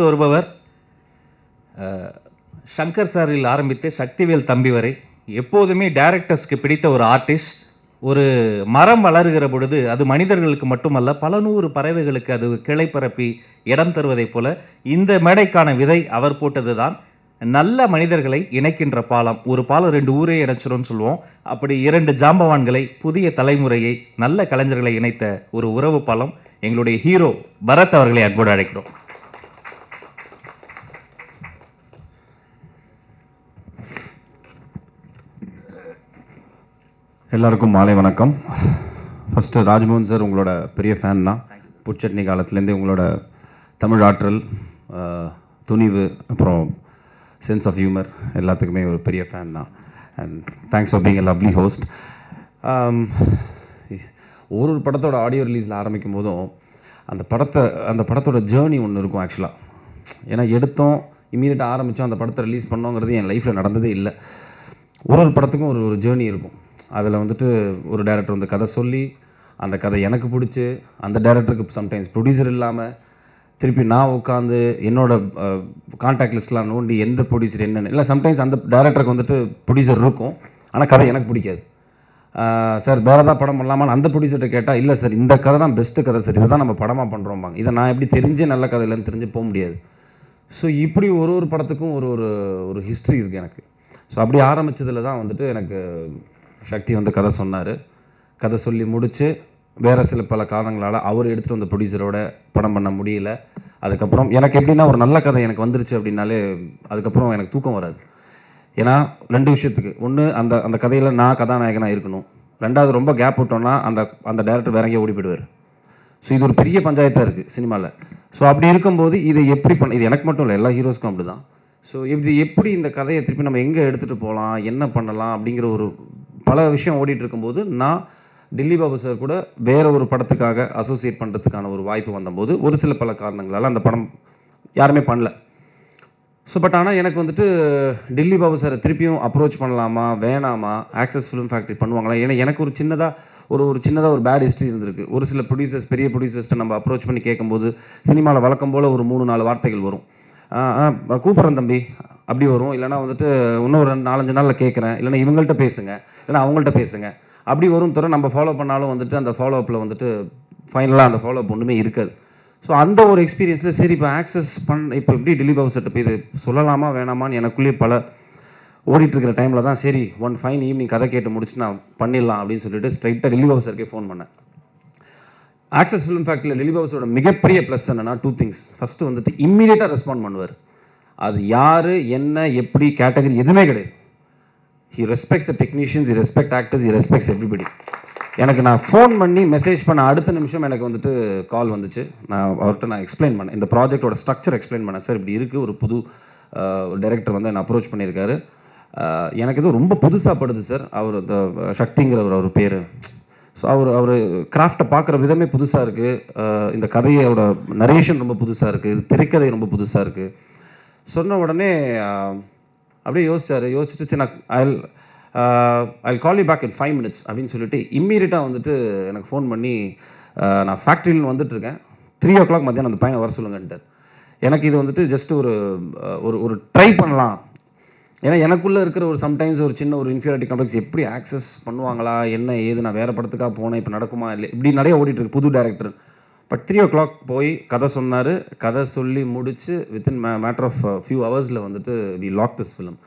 அடுத்து வருபவர் சங்கர் சாரில் ஆரம்பித்து சக்திவேல் தம்பி வரை எப்போதுமே டைரக்டர்ஸ்க்கு பிடித்த ஒரு ஆர்டிஸ்ட் ஒரு மரம் வளருகிற பொழுது அது மனிதர்களுக்கு மட்டுமல்ல பல நூறு பறவைகளுக்கு அது கிளை பரப்பி இடம் தருவதைப் போல இந்த மேடைக்கான விதை அவர் போட்டதுதான். நல்ல மனிதர்களை இணைக்கின்ற பாலம். ஒரு பாலம் ரெண்டு ஊரே இணைச்சிரும்னு சொல்லுவோம். அப்படி இரண்டு ஜாம்பவான்களை புதிய தலைமுறையை நல்ல கலைஞர்களை இணைத்த ஒரு உறவு பாலம். எங்களுடைய ஹீரோ பரத் அவர்களை அன்போடு அழைக்கிறோம். எல்லாருக்கும் மாலை வணக்கம். ஃபஸ்ட்டு ராஜ்மோகன் சார் உங்களோட பெரிய ஃபேன் தான். புட்சட்னி காலத்துலேருந்தே உங்களோட தமிழ் ஆற்றல் துணிவு அப்புறம் சென்ஸ் ஆஃப் ஹியூமர் எல்லாத்துக்குமே ஒரு பெரிய ஃபேன் தான். And thanks for being a lovely host ஒரு ஒரு படத்தோட ஆடியோ ரிலீஸில் ஆரம்பிக்கும் போதும் அந்த படத்தை அந்த படத்தோட ஜேர்னி ஒன்று இருக்கும் ஆக்சுவலாக ஏன்னா எடுத்தோம் இமீடியட்டாக ஆரம்பித்தோம் அந்த படத்தை ரிலீஸ் பண்ணோங்கிறது என் லைஃப்பில் நடந்ததே இல்லை. ஒரு ஒரு படத்துக்கும் ஒரு ஒரு ஜேர்னி இருக்கும். அதில் வந்துட்டு ஒரு டேரக்டர் வந்து கதை சொல்லி அந்த கதை எனக்கு பிடிச்சி அந்த டேரக்டருக்கு சம்டைம்ஸ் ப்ரொடியூசர் இல்லாமல் திருப்பி நான் உட்காந்து என்னோடய கான்டாக்ட் லிஸ்ட்லாம் நோண்டி எந்த ப்ரொடியூசர் என்னென்னு இல்லை சம்டைம்ஸ் அந்த டேரக்டருக்கு வந்துட்டு ப்ரொடியூசர் இருக்கும் ஆனால் கதை எனக்கு பிடிக்காது. சார் வேறு ஏதாவது படம் பண்ணலாமான்னு அந்த ப்ரொடியூசர்கிட்ட கேட்டால் இல்லை சார் இந்த கதை தான் பெஸ்ட்டு கதை சார் இதை தான் நம்ம படமாக பண்ணுறோம்பாங்க இதை நான் எப்படி தெரிஞ்சே நல்ல கதை இல்லைன்னு தெரிஞ்சு போக முடியாது. ஸோ இப்படி ஒரு ஒரு படத்துக்கும் ஒரு ஒரு ஒரு ஹிஸ்ட்ரி இருக்குது எனக்கு. ஸோ அப்படி ஆரம்பித்ததில் தான் வந்துட்டு எனக்கு சக்தி வந்து கதை சொன்னார். கதை சொல்லி முடித்து வேறு சில பல காரணங்களால் அவர் எடுத்துகிட்டு வந்த ப்ரொடியூசரோட படம் பண்ண முடியல. அதுக்கப்புறம் எனக்கு எப்படின்னா ஒரு நல்ல கதை எனக்கு வந்துருச்சு அப்படின்னாலே அதுக்கப்புறம் எனக்கு தூக்கம் வராது. ஏன்னா ரெண்டு விஷயத்துக்கு. ஒன்று அந்த அந்த கதையில் நான் கதாநாயகனாக இருக்கணும். ரெண்டாவது ரொம்ப கேப் விட்டோன்னா அந்த அந்த டேரக்டர் வேற எங்கேயோ ஓடி போயிடுவார். ஸோ இது ஒரு பெரிய பஞ்சாயத்தாக இருக்குது சினிமாவில் ஸோ அப்படி இருக்கும்போது இதை எப்படி பண்ண இது எனக்கு மட்டும் இல்லை எல்லா ஹீரோஸ்க்கும் அப்படி தான் ஸோ இது எப்படி இந்த கதையை திருப்பி நம்ம எங்கே எடுத்துகிட்டு போகலாம் என்ன பண்ணலாம் அப்படிங்கிற ஒரு பல விஷயம் ஓடிட்டு இருக்கும்போது நான் டில்லி பாபு சார் கூட வேற ஒரு படத்துக்காக அசோசியேட் பண்ணுறதுக்கான ஒரு வாய்ப்பு வந்தபோது ஒரு சில பல காரணங்களால் அந்த படம் யாருமே பண்ணல. ஸோ பட் ஆனால் எனக்கு வந்துட்டு டில்லி பாபு சாரை திருப்பியும் அப்ரோச் பண்ணலாமா வேணாமா ஆக்சஸ் ஃபிலிம் ஃபேக்ட்ரி பண்ணுவாங்களா? ஏன்னா எனக்கு ஒரு சின்னதாக ஒரு ஒரு சின்னதாக ஒரு பேட் ஹிஸ்ட்ரி இருந்திருக்கு. ஒரு சில ப்ரொடியூசர்ஸ் பெரிய ப்ரொடியூசர்ஸ்ட்டை நம்ம அப்ரோச் பண்ணி கேட்கும்போது சினிமாவில் வழக்கம் போல் ஒரு மூணு நாலு வார்த்தைகள் வரும். ஆ, கூப்பிட்றேன் தம்பி அப்படி வரும். இல்லைனா வந்துட்டு இன்னும் ஒரு ரெண்டு நாலஞ்சு நாளில் கேட்குறேன். இல்லைனா இவங்கள்ட்ட பேசுங்க. இல்லைன்னா அவங்கள்ட்ட பேசுங்க. அப்படி வரும் தவிர நம்ம ஃபாலோ பண்ணாலும் வந்துட்டு அந்த ஃபாலோ அப்பில் வந்துட்டு ஃபைனலாக அந்த ஃபாலோ அப் ஒன்றுமே இருக்காது. ஸோ அந்த ஒரு எக்ஸ்பீரியன்ஸில் சரி இப்போ ஆக்சஸ் பண்ண இப்போ எப்படி டெல்லி பாபு போய் இது சொல்லலாமா வேணாமான்னு எனக்குள்ளேயே பல ஓடிட்டுருக்கிற டைமில் தான் சரி ஒன் ஃபைன் ஈவினிங் கதை கேட்டு முடிச்சு நான் பண்ணிடலாம் அப்படின்னு சொல்லிட்டு ஸ்ட்ரைட்டாக டெல்லி பாபு ஃபோன் பண்ணேன். ஆக்சஸ் ஃபிலிம் ஃபேக்ட்ரியில் டெல்லி பாபுஸோட மிகப்பெரிய ப்ளஸ் என்னென்னா டூ திங்ஸ் ஃபஸ்ட்டு வந்துட்டு இம்மீடியட்டாக ரெஸ்பாண்ட் பண்ணுவார். அது யார் என்ன எப்படி கேட்டகரி எதுவுமே கிடையாது. He respects technicians he respect actors he respects everybody எனக்கு நான் ஃபோன் பண்ணி மெசேஜ் பண்ண அடுத்த நிமிஷம் எனக்கு வந்துட்டு கால் வந்துச்சு. நான் அவர்கிட்ட நான் எக்ஸ்பிளைன் பண்ணேன் இந்த ப்ராஜெக்டோட ஸ்ட்ரக்சர் எக்ஸ்பிளைன் பண்ணேன் சார் இப்படி இருக்குது ஒரு புது டைரக்டர் வந்து என்ன அப்ரோச் பண்ணியிருக்காரு. எனக்கு இது ரொம்ப புதுசாக படுது சார். அவர் இந்த சக்திங்கிறவர் அவர் பேர். ஸோ அவர் அவர் கிராஃப்டை பார்க்குற விதமே புதுசாக இருக்குது இந்த கதையோட நரேஷன் ரொம்ப புதுசாக இருக்குது திரைக்கதை ரொம்ப புதுசாக இருக்குது சொன்ன உடனே அப்படியே யோசிச்சார். யோசிச்சுட்டு சரி நான் I'll I call you back in five minutes அப்படின்னு சொல்லிட்டு இம்மீடியட்டாக வந்துட்டு எனக்கு ஃபோன் பண்ணி நான் ஃபேக்ட்ரியில் வந்துட்டு இருக்கேன் த்ரீ ஓ கிளாக் மத்தியானம் அந்த பையனை வர சொல்லுங்கன்ட்டு எனக்கு இது வந்துட்டு ஜஸ்ட் ஒரு ஒரு ஒரு ட்ரை பண்ணலாம். ஏன்னா எனக்குள்ளே இருக்கிற ஒரு சம்டைம்ஸ் ஒரு சின்ன ஒரு இன்ஃபீரியாரிட்டி காம்ப்ளெக்ஸ் எப்படி ஆக்சஸ் பண்ணுவாங்களா? என்ன ஏது? நான் வேறு படத்துக்காக போனேன். இப்போ நடக்குமா? இல்லை இப்படி நிறைய ஓடிட்டு இருக்கு புது director but three o'clock போய் கதை சொன்னார். கதை சொல்லி முடித்து வித்தின் மேட்டர் ஆஃப் ஃபியூ ஹவர்ஸில் வந்துட்டு we lock this film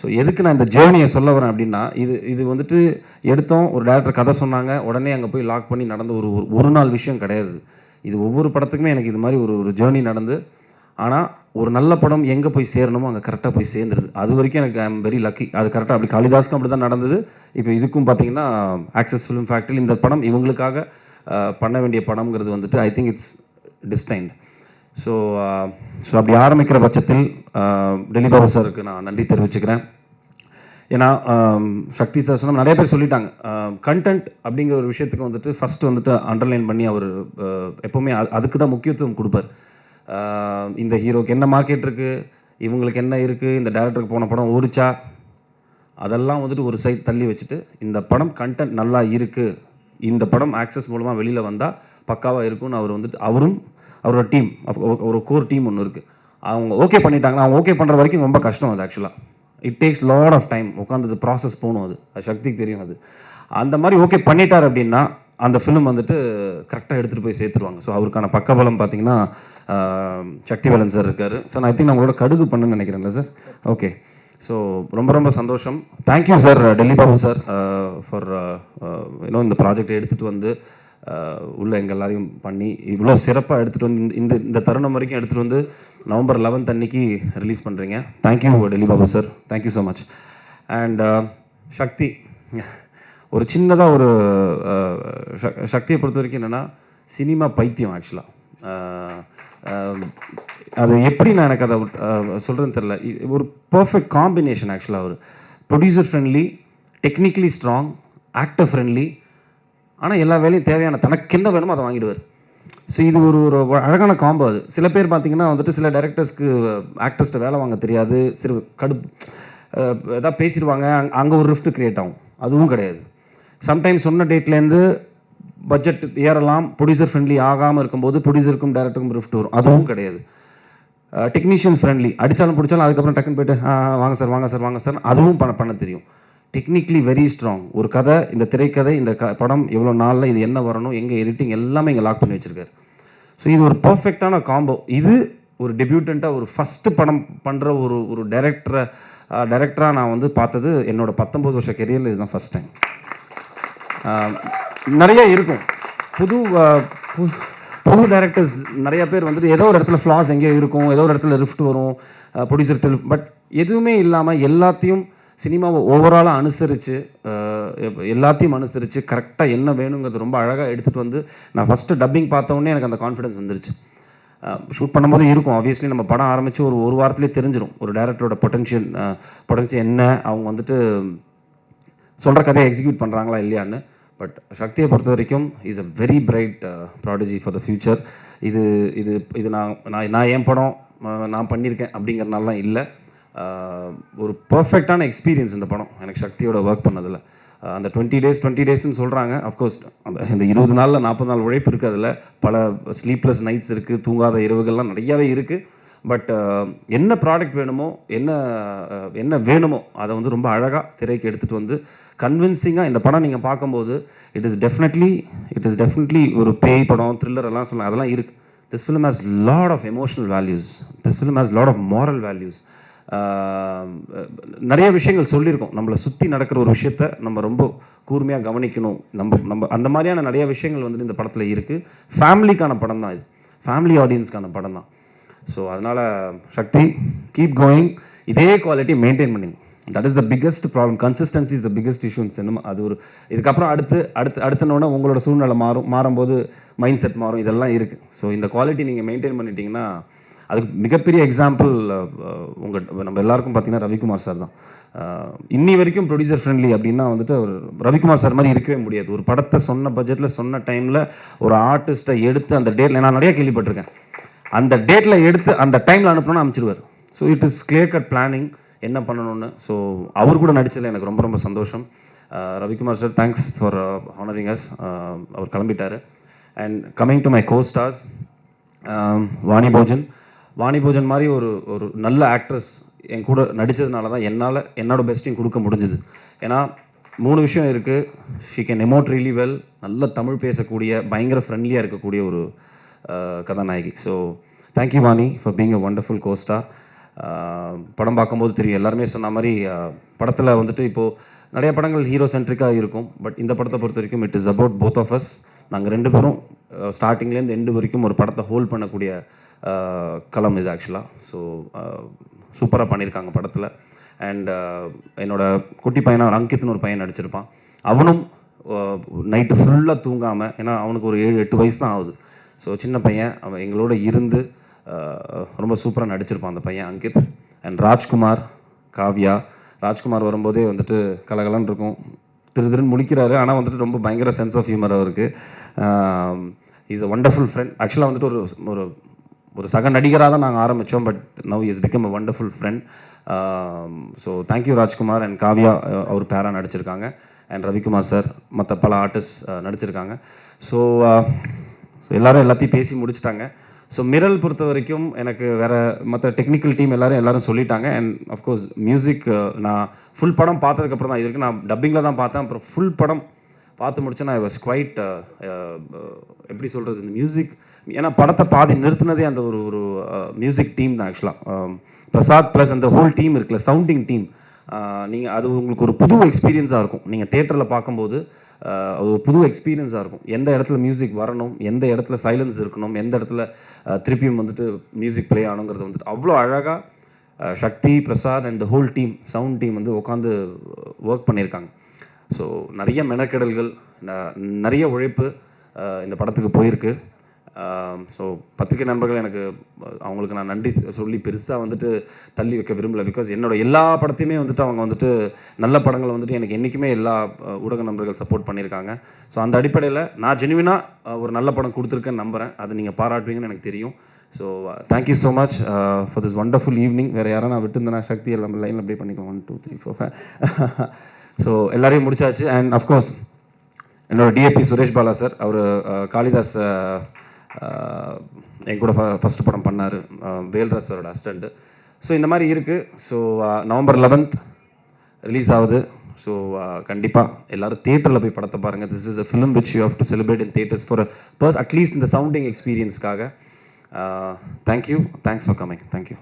so எதுக்கு நான் இந்த ஜேர்னியை சொல்ல வரேன் அப்படின்னா இது இது வந்துட்டு எடுத்தோம் ஒரு டேரக்டர் கதை சொன்னாங்க உடனே அங்கே போய் லாக் பண்ணி நடந்த ஒரு ஒரு- நாள் விஷயம் கிடையாது. இது ஒவ்வொரு படத்துக்குமே எனக்கு இது மாதிரி ஒரு ஒரு ஜேர்னி நடந்து. ஆனால் ஒரு நல்ல படம் எங்கே போய் சேரணுமோ அங்கே கரெக்டாக போய் சேர்ந்துருது. அது வரைக்கும் எனக்கு ஐ எம் வெரி லக்கி அது கரெக்டாக அப்படி காளிதாஸ்க்கும் அப்படி தான் நடந்தது. இப்போ இதுக்கும் பார்த்தீங்கன்னா ஆக்சஸ் ஃபிலிம் ஃபேக்ட்ரி இந்த படம் இவங்களுக்காக பண்ண வேண்டிய படம்ங்கிறது வந்துட்டு I think it's destined so so அப்படி ஆரம்பிக்கிற பட்சத்தில் அஹ், டெல்லி பாபு சாருக்கு நான் நன்றி தெரிவிச்சுக்கிறேன். ஏன்னா சக்தி சார் சொன்ன நிறைய பேர் சொல்லிட்டாங்க. கண்டென்ட் அப்படிங்கிற ஒரு விஷயத்துக்கு வந்துட்டு ஃபர்ஸ்ட் வந்துட்டு அண்டர்லைன் பண்ணி அவர் எப்போவுமே அதுக்கு தான் முக்கியத்துவம் கொடுப்பார். இந்த ஹீரோக்கு என்ன மார்க்கெட் இருக்குது இவங்களுக்கு என்ன இருக்குது இந்த டேரக்டருக்கு போன படம் ஓடிச்சா அதெல்லாம் வந்துட்டு ஒரு சைட் தள்ளி வச்சுட்டு இந்த படம் கண்டென்ட் நல்லா இருக்குது இந்த படம் ஆக்சஸ் மூலமாக வெளியில் வந்தால் பக்காவாக இருக்கும்னு அவர் வந்துட்டு அவரும் அவரோட டீம் ஒரு கோர் டீம் ஒன்று இருக்குது அவங்க ஓகே பண்ணிட்டாங்கன்னா அவங்க ஓகே பண்ணுற வரைக்கும் ரொம்ப கஷ்டம் அது ஆக்சுவலாக it takes lot of time உட்காந்து ப்ராசஸ் போகணும் அது. அது சக்திக்கு தெரியும் அது. அந்த மாதிரி ஓகே பண்ணிட்டார் அப்படின்னா அந்த ஃபிலிம் வந்துட்டு கரெக்டாக எடுத்துகிட்டு போய் சேர்த்துருவாங்க. ஸோ அவருக்கான பக்கபலம் பார்த்தீங்கன்னா ஆஹ், சக்திவேலன் சார் இருக்காரு. சார் ஐ திங்க் நான் உங்களோட கடுகு பண்ணுன்னு நினைக்கிறேன்ல சார் ஓகே ஸோ ரொம்ப ரொம்ப சந்தோஷம். Thank you sir Delhi Babu sir for இன்னும் இந்த ப்ராஜெக்ட் எடுத்துகிட்டு வந்து ஆஹ், உள்ள எங்கள் எல்லாரையும் பண்ணி இவ்வளோ சிறப்பாக எடுத்துகிட்டு வந்து இந்த- இந்த தருணம் வரைக்கும் எடுத்துகிட்டு வந்து நவம்பர் லெவன்த் அன்னைக்கு ரிலீஸ் பண்ணுறீங்க thank you Delhi Babu sir thank you so much and Sakthi. ஒரு சின்னதாக ஒரு ச- சக்தியை பொறுத்த வரைக்கும் என்னென்னா சினிமா பைத்தியம் ஆக்சுவலாக அது எப்படி நான் எனக்கு அதை சொல்கிறேன்னு தெரில இது ஒரு பர்ஃபெக்ட் காம்பினேஷன் ஆக்சுவலாக அவர் producer friendly technically strong actor friendly ஆனால் எல்லா வேலையும் தேவையான தனக்கு என்ன வேணுமோ அதை வாங்கிடுவார். ஸோ இது ஒரு ஒரு அழகான காம்போ அது. சில பேர் பார்த்தீங்கன்னா வந்துட்டு சில டைரக்டர்ஸ்க்கு ஆக்டர்ஸ்ட்டு வேலை வாங்க தெரியாது. சிறு கடுப்பு ஏதாவது பேசிடுவாங்க. அங்கே ஒரு ரிஃப்ட் க்ரியேட் ஆகும். அதுவும் கிடையாது. சம்டைம்ஸ் சொன்ன டேட்லேருந்து பட்ஜெட் ஏறலாம் ப்ரொடியூசர் ஃப்ரெண்ட்லி ஆகாமல் இருக்கும்போது ப்ரொடியூசருக்கும் டேரக்டருக்கும் ரிஃப்ட் வரும். அதுவும் கிடையாது. டெக்னீஷியன் ஃப்ரெண்ட்லி அடித்தாலும் பிடிச்சாலும் அதுக்கப்புறம் டக்குன்னு போயிட்டு வாங்க சார் வாங்க சார் வாங்க சார் அதுவும் பண்ண பண்ண தெரியும். டெக்னிக்கலி வெரி ஸ்ட்ராங் ஒரு கதை இந்த திரைக்கதை இந்த க படம் எவ்வளோ நாளில் இது என்ன வரணும் எங்கே எடிட்டிங் எல்லாமே இங்கே லாக் பண்ணி வச்சிருக்காரு. ஸோ இது ஒரு பர்ஃபெக்டான காம்போ இது ஒரு டெபியூட்டண்ட்டாக ஒரு ஃபஸ்ட்டு படம் பண்ணுற ஒரு ஒரு டைரக்டரை டைரக்டராக நான் வந்து பார்த்தது என்னோடய பத்தொம்போது வருஷ கெரியரில் இதுதான் ஃபஸ்ட் டைம் நிறைய இருக்கும். புது புது டேரக்டர்ஸ் நிறைய பேர் வந்துட்டு ஏதோ ஒரு இடத்துல ஃப்ளாஸ் எங்கேயோ இருக்கும் ஏதோ ஒரு இடத்துல ரிஃப்ட் வரும் ப்ரொடியூசர் பட் எதுவுமே இல்லாமல் எல்லாத்தையும் சினிமாவை ஓவராலாக அனுசரித்து எல்லாத்தையும் அனுசரித்து கரெக்டாக என்ன வேணுங்கிறது ரொம்ப அழகாக எடுத்துகிட்டு வந்து நான் ஃபஸ்ட்டு டப்பிங் பார்த்தோன்னே எனக்கு அந்த கான்ஃபிடன்ஸ் வந்துருச்சு. ஷூட் பண்ணும்போது இருக்கும். ஆப்வியஸ்லி நம்ம படம் ஆரம்பித்து ஒரு ஒரு வாரத்துலேயே தெரிஞ்சிடும் ஒரு டேரக்டரோட பொட்டன்ஷியல் பொட்டன்ஷியல் என்ன அவங்க வந்துட்டு சொல்கிற கதையை எக்ஸிக்யூட் பண்ணுறாங்களா இல்லையான்னு. பட் சக்தியை பொறுத்த வரைக்கும் is a very bright prodigy for the future இது இது இது நான் நான் நான் என் படம் நான் பண்ணியிருக்கேன் அப்படிங்கிறனாலாம் இல்லை. ஒரு பர்ஃபெக்டான எக்ஸ்பீரியன்ஸ் இந்த படம். எனக்கு சக்தியோட ஒர்க் பண்ணதில். அந்த டுவெண்ட்டி டேஸ் டுவெண்ட்டி டேஸ்னு சொல்கிறாங்க அஃப்கோர்ஸ் அந்த இந்த இருபது நாளில் நாற்பது நாள் உழைப்பு இருக்குது அதில். பல ஸ்லீப்லெஸ் நைட்ஸ் இருக்குது தூங்காத இரவுகள்லாம் நிறையாவே இருக்குது பட் என்ன ப்ராடக்ட் வேணுமோ என்ன என்ன வேணுமோ அதை வந்து ரொம்ப அழகாக திரைக்கு எடுத்துகிட்டு வந்து கன்வின்சிங்காக இந்த படம் நீங்கள் பார்க்கும்போது it is definitely it is definitely ஒரு பேய் படம் த்ரில்லர் எல்லாம் சொல்லலாம். அதெல்லாம் இருக்குது this film has lot of emotional values this film has lot of moral values நிறைய விஷயங்கள் சொல்லியிருக்கோம். நம்மளை சுற்றி நடக்கிற ஒரு விஷயத்த நம்ம ரொம்ப கூர்மையாக கவனிக்கணும். நம்ம நம்ம அந்த மாதிரியான நிறைய விஷயங்கள் வந்துட்டு இந்த படத்தில் இருக்குது ஃபேமிலிக்கான படம் தான் இது. ஃபேமிலி ஆடியன்ஸ்க்கான படம் தான். ஸோ அதனால் சக்தி கீப் கோயிங் இதே குவாலிட்டி மெயின்டைன் பண்ணுங்க that is the biggest problem consistency is the biggest issue cinema அது ஒரு இதுக்கப்புறம் அடுத்து அடுத்து அடுத்தனோட உங்களோட சூழ்நிலை மாறும் மாறும்போது மைண்ட் செட் மாறும். இதெல்லாம் இருக்குது ஸோ இந்த குவாலிட்டி நீங்கள் மெயின்டைன் பண்ணிட்டீங்கன்னா அதுக்கு மிகப்பெரிய எக்ஸாம்பிள் உங்கள் நம்ம எல்லாருக்கும் பார்த்தீங்கன்னா ரவிக்குமார் சார் தான். இன்னி வரைக்கும் ப்ரொடியூசர் ஃப்ரெண்ட்லி அப்படின்னா வந்துட்டு ஒரு ரவிக்குமார் சார் மாதிரி இருக்கவே முடியாது. ஒரு படத்தை சொன்ன பட்ஜெட்டில் சொன்ன டைமில் ஒரு ஆர்டிஸ்ட்டை எடுத்து அந்த டேட்டில் நான் நிறைய கேள்விப்பட்டிருக்கேன். அந்த டேட்டில் எடுத்து அந்த டைமில் அனுப்பணும்னு அமைச்சிருவார் so it is clear cut planning என்ன பண்ணணும்னு? ஸோ அவர் கூட நடிச்சதில் எனக்கு ரொம்ப ரொம்ப சந்தோஷம். Ravikumar sir thanks for honouring us our கிளம்பிட்டார். And coming to my co stars Vani Bhojan. Vani Bhojan மாதிரி ஒரு ஒரு நல்ல ஆக்ட்ரஸ் என் கூட நடித்ததுனால தான் என்னால் என்னோட பெஸ்ட்டையும் கொடுக்க முடிஞ்சுது. ஏன்னா மூணு விஷயம் இருக்குது she can emote really well நல்ல தமிழ் பேசக்கூடிய பயங்கர ஃப்ரெண்ட்லியாக இருக்கக்கூடிய ஒரு கதாநாயகி. So thank you Vani for being a wonderful costar படம் பார்க்கும்போது தெரியும். எல்லாருமே சொன்ன மாதிரி படத்தில் வந்துட்டு இப்போது நிறைய படங்கள் ஹீரோ சென்ட்ரிக்காக இருக்கும். பட் இந்த படத்தை பொறுத்த வரைக்கும் it is about both of us நாங்கள் ரெண்டு பேரும் ஸ்டார்டிங்லேருந்து எண்டு வரைக்கும் ஒரு படத்தை ஹோல்ட் பண்ணக்கூடிய களம் இது ஆக்சுவலாக ஸோ சூப்பராக பண்ணியிருக்காங்க படத்தில். அண்ட் என்னோடய குட்டி பையனா அங்கித்னு ஒரு பையன் நடிச்சிருப்பான். அவனும் நைட்டு ஃபுல்லாக தூங்காமல் ஏன்னா அவனுக்கு ஒரு ஏழு எட்டு வயசு தான் ஆகுது. ஸோ சின்ன பையன் அவன் எங்களோட இருந்து ரொம்ப சூப்பராக நடிச்சிருப்பான் அந்த பையன் அங்கித் அண்ட் ராஜ்குமார் காவ்யா ராஜ்குமார் வரும்போதே வந்துட்டு கலகலன்னு இருக்கும். திரு திருன்னு முடிக்கிறாரு ஆனால் வந்துட்டு ரொம்ப பயங்கர சென்ஸ் ஆஃப் ஹியூமர் அவருக்கு. இஸ் அ ஒண்டர்ஃபுல் ஃப்ரெண்ட் ஆக்சுவலாக வந்துட்டு ஒரு ஒரு ஒரு சக நடிகராக தான் நாங்கள் ஆரம்பித்தோம் but now is become a wonderful friend so thank you Rajkumar and Kavya அவர் பேரா நடிச்சிருக்காங்க. அண்ட் ரவிக்குமார் சார் மற்ற பல ஆர்டிஸ்ட் uh, நடிச்சிருக்காங்க. ஸோ uh, எல்லோரும் எல்லாத்தையும் பேசி முடிச்சிட்டாங்க. ஸோ மிரல் பொறுத்த வரைக்கும் எனக்கு வேற மற்ற டெக்னிக்கல் டீம் எல்லாரும் எல்லாரும் சொல்லிட்டாங்க. அண்ட் அஃப்கோர்ஸ் மியூசிக் நான் ஃபுல் படம் பார்த்ததுக்கப்புறம் தான் இது வரைக்கும் நான் டப்பிங்கில் தான் பார்த்தேன். அப்புறம் ஃபுல் படம் பார்த்து முடிச்சு நான் வாஸ் குவைட் எப்படி சொல்கிறது இந்த மியூசிக் ஏன்னா படத்தை பாதி நிறுத்தினதே அந்த ஒரு ஒரு மியூசிக் டீம் தான் ஆக்சுவலாக பிரசாத் ப்ளஸ் அந்த ஹோல் டீம் இருக்குல்ல சவுண்டிங் டீம் நீங்கள் அது உங்களுக்கு ஒரு புது எக்ஸ்பீரியன்ஸாக இருக்கும். நீங்கள் தேட்டரில் பார்க்கும்போது அது ஒரு புது எக்ஸ்பீரியன்ஸாக இருக்கும். எந்த இடத்துல மியூசிக் வரணும் எந்த இடத்துல சைலன்ஸ் இருக்கணும் எந்த இடத்துல திருப்பியும் வந்துட்டு மியூசிக் ப்ளே ஆகணுங்கிறது வந்துட்டு அவ்வளோ அழகாக Shakti Prasad and whole team sound team வந்து உட்காந்து ஒர்க் பண்ணியிருக்காங்க. ஸோ நிறைய மெனக்கெடல்கள் ந- நிறைய உழைப்பு இந்த படத்துக்கு போயிருக்கு. ஸோ பத்திரிகை நண்பர்கள் எனக்கு அவங்களுக்கு நான் நன்றி சொல்லி பெருசாக வந்துட்டு தள்ளி வைக்க விரும்பல. பிகாஸ் என்னோட எல்லா படத்தையுமே வந்துட்டு அவங்க வந்துட்டு நல்ல படங்களை வந்துட்டு எனக்கு என்றைக்குமே எல்லா ஊடக நண்பர்கள் சப்போர்ட் பண்ணியிருக்காங்க. ஸோ அந்த அடிப்படையில் நான் ஜெனுவினாக ஒரு நல்ல படம் கொடுத்துருக்கேன்னு நம்புகிறேன் அதை நீங்கள் பாராட்டுவீங்கன்னு எனக்கு தெரியும். So thank you so much for this wonderful evening வேறு யாரும் நான் விட்டுருந்தேன்னா சக்தி எல்லாம் லைனில் அப்படியே பண்ணிக்கலாம் one two three four so எல்லாரையும் முடிச்சாச்சு. அண்ட் அஃப்கோர்ஸ் என்னோட டிஎபி சுரேஷ் பாலா சார் அவர் காளிதாஸ் என் கூட ஃபஸ்ட் படம் பண்ணார் வேல்ராஜ் சாரோட அசிஸ்டண்ட்டு ஸோ இந்த மாதிரி இருக்குது ஸோ நவம்பர் லெவன்த் ரிலீஸ் ஆகுது. ஸோ கண்டிப்பாக எல்லாரும் தேட்டரில் போய் படத்தை பாருங்கள் this is a film which you have to celebrate in theatres for purse at least இந்த sounding எக்ஸ்பீரியன்ஸ்க்காக thank you thanks for coming thank you